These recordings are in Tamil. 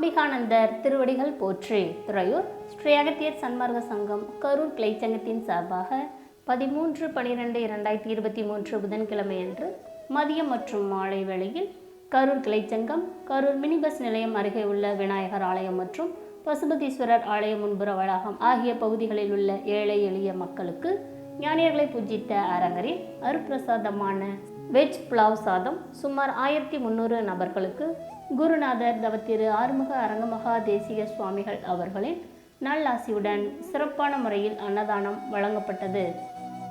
அம்பிகானந்தர் திருவடிகள் போற்றி. துறையூர் ஸ்ரீ அகத்தியர் சன்மார்க்க சங்கம் கரூர் கிளைச்சங்கத்தின் சார்பாக பதிமூன்று பனிரெண்டு இரண்டாயிரத்தி இருபத்தி மூன்று புதன்கிழமையன்று மதியம் மற்றும் மாலை வேளையில் கரூர் கிளைச்சங்கம் கரூர் மினி பஸ் நிலையம் அருகே உள்ள விநாயகர் ஆலயம் மற்றும் பசுபதீஸ்வரர் ஆலய முன்புற வளாகம் ஆகிய பகுதிகளில் உள்ள ஏழை எளிய மக்களுக்கு ஞானியர்களை பூஜித்த அரங்கரில் அருப்பிரசாதமான வெஜ் புலாவ் சாதம் சுமார் ஆயிரத்தி முந்நூறு நபர்களுக்கு குருநாதர் தவத்திரு ஆறுமுக அரங்கமகா தேசிக சுவாமிகள் அவர்களின் நல்லாசியுடன் சிறப்பான முறையில் அன்னதானம் வழங்கப்பட்டது.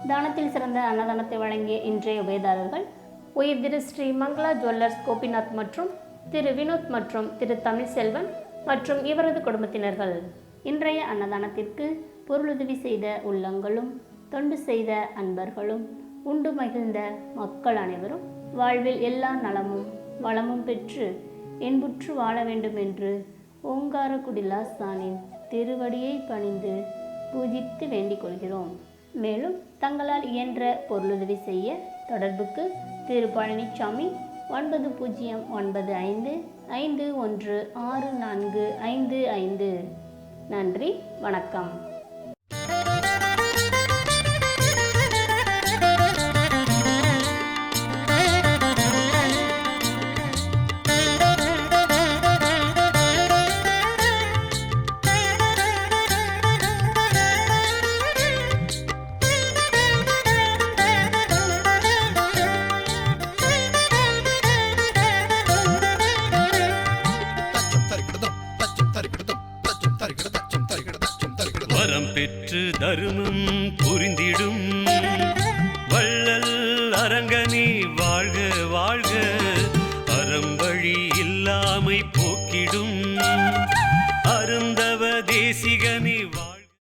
தானத்தில் சிறந்த அன்னதானத்தை வழங்கிய இன்றைய உபயதாரர்கள் உயிர் திரு ஸ்ரீ மங்களா ஜுவல்லர்ஸ் கோபிநாத் மற்றும் திரு வினோத் மற்றும் திரு தமிழ்செல்வன் மற்றும் இவரது குடும்பத்தினர்கள். இன்றைய அன்னதானத்திற்கு பொருளுதவி செய்த உள்ளங்களும் தொண்டு செய்த அன்பர்களும் உண்டு மகிழ்ந்த மக்கள் அனைவரும் வாழ்வில் எல்லா நலமும் வளமும் பெற்று என்புற்று வாழ வேண்டும் என்று ஓங்காரக்குடிலா சானின் திருவடியை பணிந்து பூஜித்து வேண்டிக் கொள்கிறோம். மேலும் தங்களால் இயன்ற பொருளுதவி செய்ய தொடர்புக்கு திரு பழனிசாமி ஒன்பது பூஜ்ஜியம் ஒன்பது ஐந்து ஐந்து ஒன்று ஆறு நான்கு ஐந்து ஐந்து. நன்றி வணக்கம். பெற்று தருமம் புரிந்திடும். வள்ளல் அரங்கனி வாழ்க வாழ்க. அறம்பழி இல்லாமை போக்கிடும். அருந்தவ தேசிகன்